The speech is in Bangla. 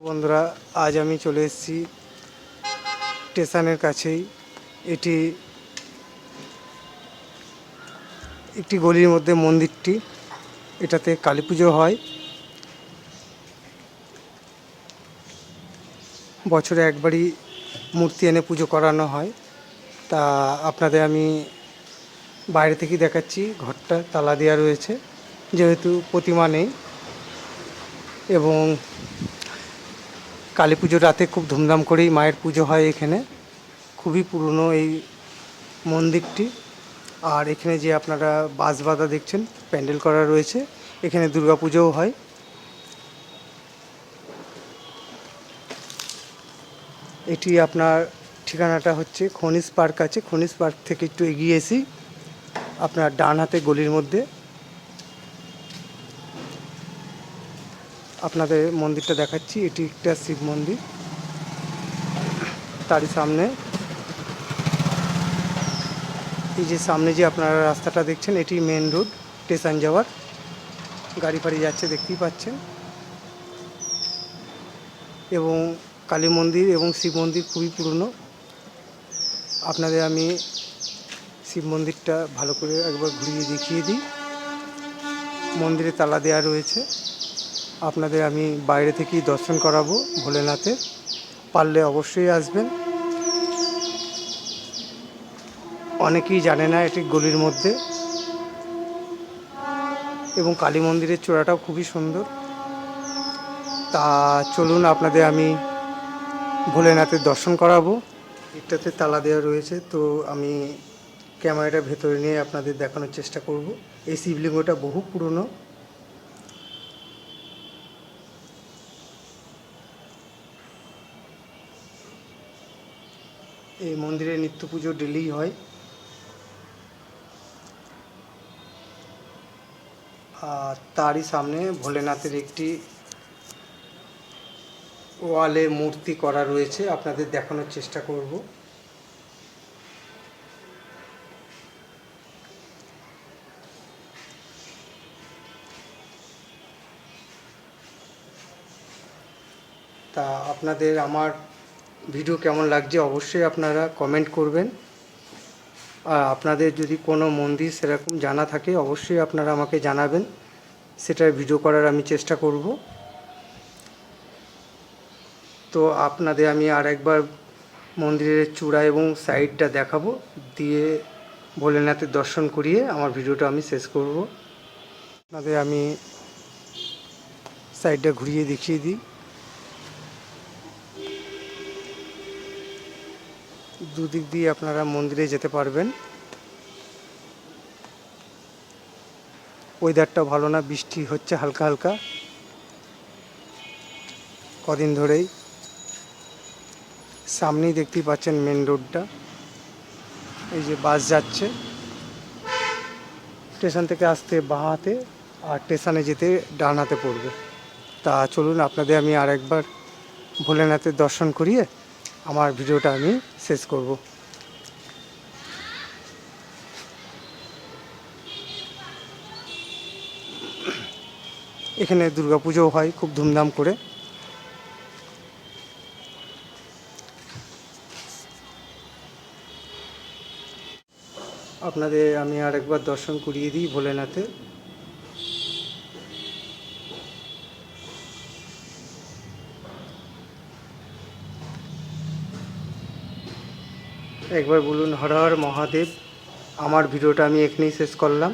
বন্ধুরা, আজ আমি চলে এসেছি স্টেশনের কাছেই। এটি একটি গলির মধ্যে মন্দিরটি। এটাতে কালী পুজো হয়। বছরে একবারই মূর্তি এনে পুজো করানো হয়। তা আপনাদের আমি বাইরে থেকেই দেখাচ্ছি। ঘরটা তালা দেওয়া রয়েছে, যেহেতু প্রতিমা নেই। এবং কালী পুজোর রাতে খুব ধুমধাম করেই মায়ের পুজো হয় এখানে। খুবই পুরনো এই মন্দিরটি। আর এখানে যে আপনারা বাঁশ বাঁধা দেখছেন, প্যান্ডেল করা রয়েছে, এখানে দুর্গা পুজোও হয়। এটি আপনার ঠিকানাটা হচ্ছে খনিজ পার্ক আছে। খনিজ পার্ক থেকে একটু এগিয়ে এসি আপনার ডান হাতে গলির মধ্যে আপনাদের মন্দিরটা দেখাচ্ছি। এটি একটা শিব মন্দির। তারই সামনে। এই যে সামনে যে আপনারা রাস্তাটা দেখছেন, এটি মেন রোড স্টেশন যাওয়ার। গাড়ি ফাড়ি যাচ্ছে, দেখতেই পাচ্ছেন। এবং কালী মন্দির এবং শিব মন্দির খুবই পুরনো। আপনাদের আমি শিব মন্দিরটা ভালো করে একবার ঘুরিয়ে দেখিয়ে দিই। মন্দিরে তালা দেওয়া রয়েছে। আপনাদের আমি বাইরে থেকেই দর্শন করাবো ভোলেনাথের। পারলে অবশ্যই আসবেন। অনেকেই জানে না এটি গলির মধ্যে। এবং কালী মন্দিরের চূড়াটাও খুবই সুন্দর। তা চলুন আপনাদের আমি ভোলেনাথের দর্শন করাবো। এটাতে তালা দেওয়া রয়েছে, তো আমি ক্যামেরাটা ভেতরে নিয়ে আপনাদের দেখানোর চেষ্টা করব। এই শিবলিঙ্গটা বহু পুরনো। এই মন্দিরে নিত্য পুজো ডেলি হয়। আর তারই সামনে ভোলেনাথের একটি ওয়ালে মূর্তি করা রয়েছে। আপনাদের দেখানোর চেষ্টা করব। তা আপনাদের আমার ভিডিও কেমন লাগছে অবশ্যই আপনারা কমেন্ট করবেন। আর আপনাদের যদি কোনো মন্দির সেরকম জানা থাকে, অবশ্যই আপনারা আমাকে জানাবেন। সেটার ভিডিও করার আমি চেষ্টা করব। তো আপনাদের আমি আর একবার মন্দিরের চূড়া এবং সাইডটা দেখাবো। দিয়ে ভোলেনাথের দর্শন করিয়ে আমার ভিডিওটা আমি শেষ করব। আপনাদের আমি সাইডটা ঘুরিয়ে দেখিয়ে দিই। দুদিক দিয়ে আপনারা মন্দিরে যেতে পারবেন। ওয়েদারটা ভালো না, বৃষ্টি হচ্ছে হালকা হালকা। কদিন ধরেই সামনেই দেখতেই পাচ্ছেন মেন রোডটা এই যে বাস যাচ্ছে। স্টেশন থেকে আসতে বাঁ হাতে আর স্টেশনে যেতে ডান হাতে পড়বে। তা চলুন, আপনাদের আমি আর একবার ভোলেনাথের দর্শন করিয়ে আমার ভিডিওটা আমি শেষ করব। এখানে দুর্গাপুজোও হয় খুব ধুমধাম করে। আপনাদের আমি আর একবার দর্শন করিয়ে দিই ভোলেনাথে একবার বলুন হর হর মহাদেব। আমার ভিডিওটা আমি এখানেই শেষ করলাম।